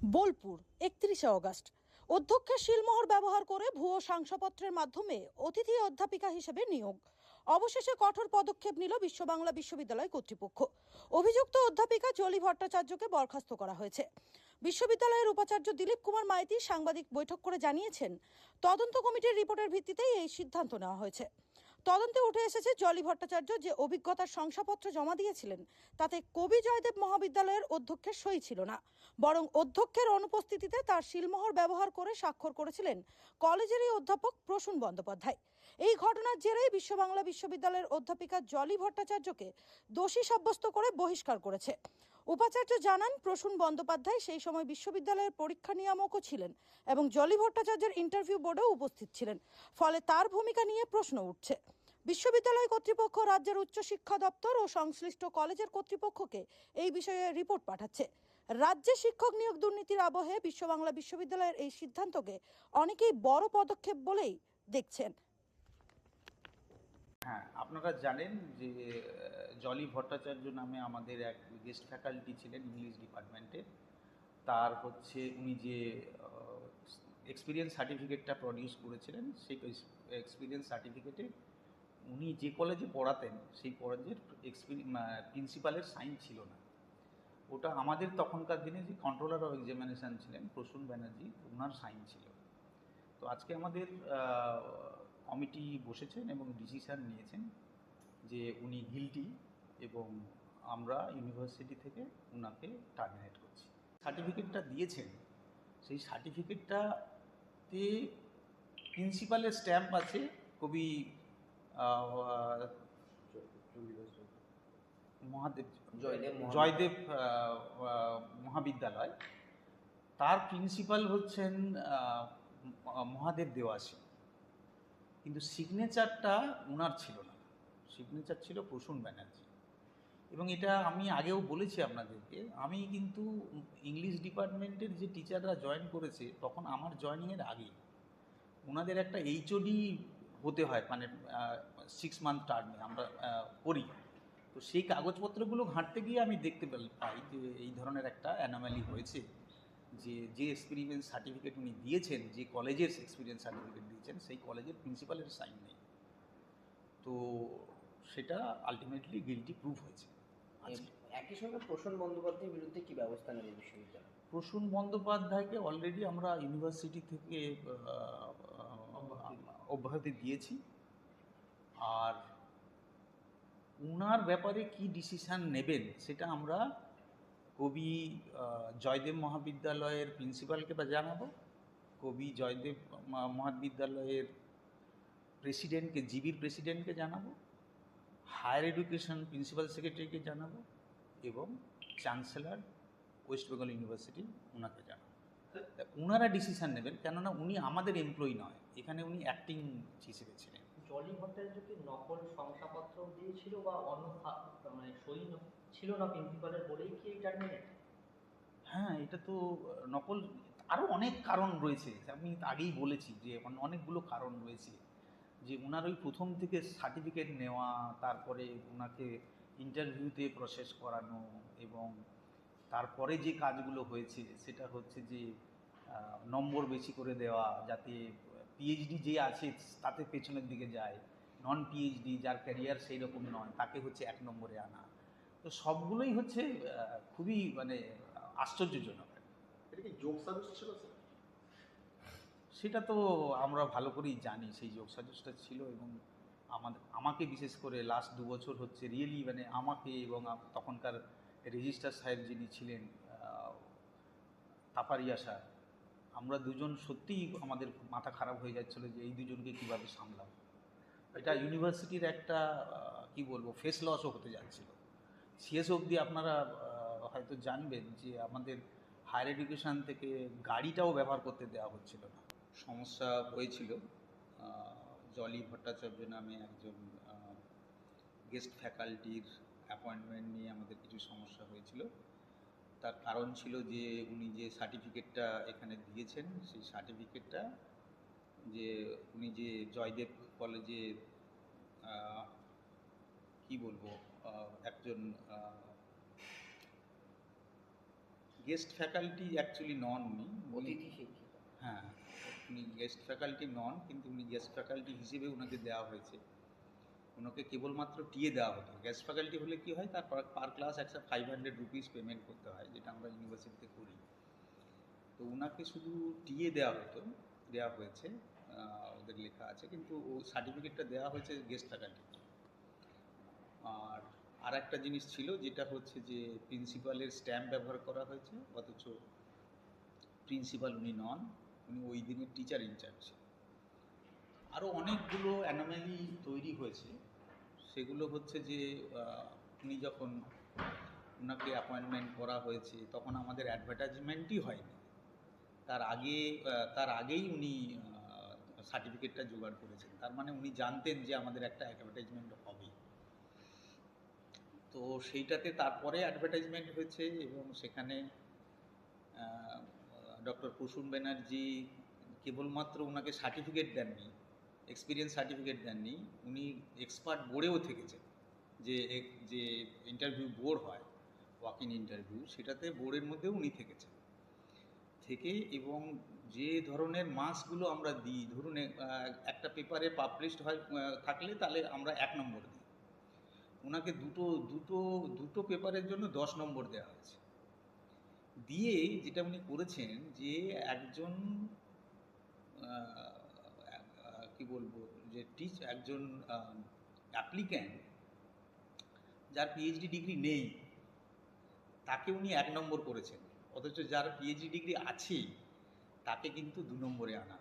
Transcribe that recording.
বোলপুর, একত্রিশে অগস্ট। অধ্যক্ষের শিলমোহর ব্যবহার করে ভুয়ো শংসাপত্রের মাধ্যমে অতিথি অধ্যাপিকা হিসেবে নিয়োগ। অবশেষে কঠোর পদক্ষেপ নিল বিশ্ব বাংলা বিশ্ববিদ্যালয় কর্তৃপক্ষ। অভিযুক্ত অধ্যাপিকা জলি ভট্টাচার্যকে বরখাস্ত করা হয়েছে। বিশ্ববিদ্যালয়ের উপাচার্য দিলীপ কুমার মাইতি সাংবাদিক বৈঠক করে জানিয়েছেন, তদন্ত কমিটির রিপোর্টের ভিত্তিতেই এই সিদ্ধান্ত নেওয়া হয়েছে। তদন্তে উঠে এসেছে জলি ভট্টাচার্য যে অভিজ্ঞতার শংসাপত্র জমা দিয়েছিলেন, তাতে কবি জয়দেব মহাবিদ্যালয়ের অধ্যক্ষের সই ছিল না। বরং অধ্যক্ষের অনুপস্থিতিতে তার শিলমোহর ব্যবহার করে স্বাক্ষর করেছিলেন কলেজেরই অধ্যাপক প্রসূন বন্দ্যোপাধ্যায়। এই ঘটনার জেরেই বিশ্ব বাংলা বিশ্ববিদ্যালয়ের অধ্যাপিকা জলি ভট্টাচার্যকে দোষী সাব্যস্ত করে বহিষ্কার করেছে। উপাচার্য জানান, প্রসূন বন্দ্যোপাধ্যায় সেই সময় বিশ্ববিদ্যালয়ের পরীক্ষা নিয়ামকও ছিলেন এবং জলি ভট্টাচার্যের ইন্টারভিউ বোর্ডেও উপস্থিত ছিলেন। ফলে তার ভূমিকা নিয়ে প্রশ্ন উঠছে। বিশ্ববিদ্যালয় কর্তৃপক্ষ রাজ্যের উচ্চশিক্ষা দপ্তর ও সংশ্লিষ্ট কলেজের কর্তৃপক্ষকে এই বিষয়ে রিপোর্ট পাঠাচ্ছে। রাজ্যে শিক্ষক নিয়োগ দুর্নীতির আবহে বিশ্ব বাংলা বিশ্ববিদ্যালয়ের এই সিদ্ধান্তকে অনেকেই বড় পদক্ষেপ বলেই দেখছেন। হ্যাঁ আপনারা জানেন যে জলি ভট্টাচার্য নামে আমাদের এক গেস্ট ফ্যাকাল্টি ছিলেন ইংলিশ ডিপার্টমেন্টে। তার হচ্ছে উনি যে এক্সপিরিয়েন্স সার্টিফিকেটটা প্রডিউস করেছিলেন, সেই এক্সপিরিয়েন্স সার্টিফিকেটে উনি যে কলেজে পড়াতেন, সেই কলেজের প্রিন্সিপালের সাইন ছিল না। ওটা আমাদের তখনকার দিনে যে কন্ট্রোলার অফ এক্সামিনেশন ছিলেন প্রসূন ব্যানার্জি, ওনার সাইন ছিল। তো আজকে আমাদের কমিটি বসেছেন এবং ডিসিশন নিয়েছেন যে উনি গিলটি এবং আমরা ইউনিভার্সিটি থেকে ওনাকে টার্মিনেট করছি। সার্টিফিকেটটা দিয়েছেন। সেই সার্টিফিকেটটাতে প্রিন্সিপালের স্ট্যাম্প আছে কবি মহাদেব জয়দেব মহাবিদ্যালয়। জয়দেব মহাবিদ্যালয়। তার প্রিন্সিপাল হচ্ছেন মহাদেব দেওয়াসী কিন্তু সিগনেচারটা ওনার ছিল না। সিগনেচার ছিল প্রসূন ব্যানার্জি। এবং এটা আমি আগেও বলেছি আপনাদেরকে, আমি কিন্তু ইংলিশ ডিপার্টমেন্টের যে টিচাররা জয়েন করেছে, তখন আমার জয়েনিংয়ের আগে ওনাদের একটা এইচওডি হতে হয় মানে সিক্স মান্থ টার্মে আমরা করি। তো সেই কাগজপত্রগুলো ঘাঁটতে গিয়ে আমি দেখতে পাই যে এই ধরনের একটা অ্যানামালি হয়েছে। যে যে এক্সপিরিয়েন্স সার্টিফিকেট উনি দিয়েছেন যে কলেজের এক্সপিরিয়েন্স সার্টিফিকেট দিয়েছেন সেই কলেজের প্রিন্সিপালের সাইন নেই। তো সেটা আলটিমেটলি গিলটি প্রুভ হয়েছে। একই সঙ্গে প্রসূন বন্দ্যোপাধ্যায়ের বিরুদ্ধে কি ব্যবস্থা নেবে বিশ্ববিদ্যালয়? প্রসূন বন্দ্যোপাধ্যায়কে অলরেডি আমরা ইউনিভার্সিটি থেকে অব্যাহতি দিয়েছি। আর উনার ব্যাপারে কি ডিসিশান নেবেন সেটা আমরা কবি জয়দেব মহাবিদ্যালয়ের প্রিন্সিপালকে জানাব? কবি জয়দেব মহাবিদ্যালয়ের প্রেসিডেন্টকে, জিবির প্রেসিডেন্টকে জানাব? হায়ার এডুকেশন প্রিন্সিপাল সেক্রেটারিকে জানাব? এবং চ্যান্সেলার, ওয়েস্ট বেঙ্গল ইউনিভার্সিটি ওনাকে জানাব। ওনারা ডিসিশন নেবেন, কেননা উনি আমাদের এমপ্লয়ি নয়। এখানে উনি অ্যাক্টিং হিসেবে ছিলেন। জলি ভট্টাচার্যকে নকল শংসাপত্র দিয়েছিল বা অন্য মানে সই ছিল না প্রিন্সিপালের বলেই কি এই টার্মিনেট হ্যাঁ এটা তো নকল আরও অনেক কারণ রয়েছে। আমি আগেই বলেছি যে অনেকগুলো কারণ রয়েছে। যে ওনার ওই প্রথম থেকে সার্টিফিকেট নেওয়া, তারপরে ওনাকে ইন্টারভিউতে প্রসেস করানো এবং তারপরে যে কাজগুলো হয়েছে, সেটা হচ্ছে যে নম্বর বেশি করে দেওয়া যাতে পিএইচডি যে আছে তাতে পেছনের দিকে যায়। নন পিএইচডি যার ক্যারিয়ার সেই রকম নয় তাকে হচ্ছে এক নম্বরে আনা। তো সবগুলোই হচ্ছে খুবই মানে আশ্চর্যজনক। এটা কি যোগ ছিল সেটা তো আমরা ভালো করেই জানি সেই যোগ সাজসটা ছিল এবং আমাদের আমাকে বিশেষ করে লাস্ট দু বছর হচ্ছে রিয়েলি মানে আমাকে এবং তখনকার রেজিস্ট্রার সাহেব যিনি ছিলেন তাপারিয়া স্যার আমরা দুজন সত্যিই আমাদের মাথা খারাপ হয়ে যাচ্ছিল যে এই দুজনকে কীভাবে সামলাবো। এটা ইউনিভার্সিটির একটা কি বলব ফেস লসও হতে যাচ্ছিল। শেষ অবধি আপনারা হয়তো জানবেন যে আমাদের হায়ার এডুকেশন থেকে গাড়িটাও ব্যবহার করতে দেওয়া হচ্ছিল না। সমস্যা হয়েছিল। জলি ভট্টাচার্য নামে একজন গেস্ট ফ্যাকাল্টির অ্যাপয়েন্টমেন্ট নিয়ে আমাদের কিছু সমস্যা হয়েছিল। তার কারণ ছিল যে উনি যে সার্টিফিকেটটা এখানে দিয়েছেন সেই সার্টিফিকেটটা যে উনি যে জয়দেব কলেজে কি বলব একজন গেস্ট ফ্যাকাল্টি অ্যাকচুয়ালি নন উনি। হ্যাঁ উনি গেস্ট ফ্যাকাল্টি নন কিন্তু উনি গেস্ট ফ্যাকাল্টি হিসেবে ওনাকে দেওয়া হয়েছে। ওনাকে কেবলমাত্র টিএ দেওয়া হতো। গেস্ট ফ্যাকাল্টি হলে কি হয়? তার পার ক্লাস একটা ফাইভ হান্ড্রেড রুপিস পেমেন্ট করতে হয়, যেটা আমরা ইউনিভার্সিটিতে করি। তো ওনাকে শুধু টিএ দেওয়া হতো, দেওয়া হয়েছে ওদের লেখা আছে, কিন্তু ও সার্টিফিকেটটা দেওয়া হয়েছে গেস্ট ফ্যাকাল্টি আর আর একটা জিনিস ছিল, যেটা হচ্ছে যে প্রিন্সিপালের স্ট্যাম্প ব্যবহার করা হয়েছে, অথচ প্রিন্সিপাল উনি নন, উনি ওই দিনের টিচার ইনচার্জ আরও অনেকগুলো অ্যানোম্যালি তৈরি হয়েছে সেগুলো হচ্ছে যে উনি যখন ওনাকে অ্যাপয়েন্টমেন্ট করা হয়েছে, তখন আমাদের অ্যাডভার্টাইজমেন্টই হয়নি। তার আগে তার আগেই উনি সার্টিফিকেটটা জোগাড় করেছেন। তার মানে উনি জানতেন যে আমাদের একটা অ্যাডভার্টাইজমেন্ট হবে। তো সেইটাতে তারপরে অ্যাডভার্টাইজমেন্ট হয়েছে এবং সেখানে ডক্টর কুসুম ব্যানার্জি কেবলমাত্র ওনাকে সার্টিফিকেট দেননি। এক্সপিরিয়েন্স সার্টিফিকেট দেননি, উনি এক্সপার্ট বোর্ডেও থেকেছেন যে যে ইন্টারভিউ বোর্ড হয় ওয়াক ইন ইন্টারভিউ সেটাতে বোর্ডের মধ্যেও উনি থেকেছেন। থেকে এবং যে ধরনের মার্কসগুলো আমরা দিই, ধরুন একটা পেপারে পাবলিশড হয় থাকলে তাহলে আমরা এক নম্বর দিই। ওনাকে দুটো দুটো দুটো পেপারের জন্য দশ নম্বর দেওয়া হয়েছে। দিয়ে যেটা উনি করেছেন যে একজন কি বলব, যে টিচ একজন অ্যাপ্লিক্যান্ট যার পিএইচডি ডিগ্রি নেই, তাকে উনি এক নম্বর করেছেন। অথচ যার পিএইচডি ডিগ্রি আছে তাকে কিন্তু দু নম্বরে আনা।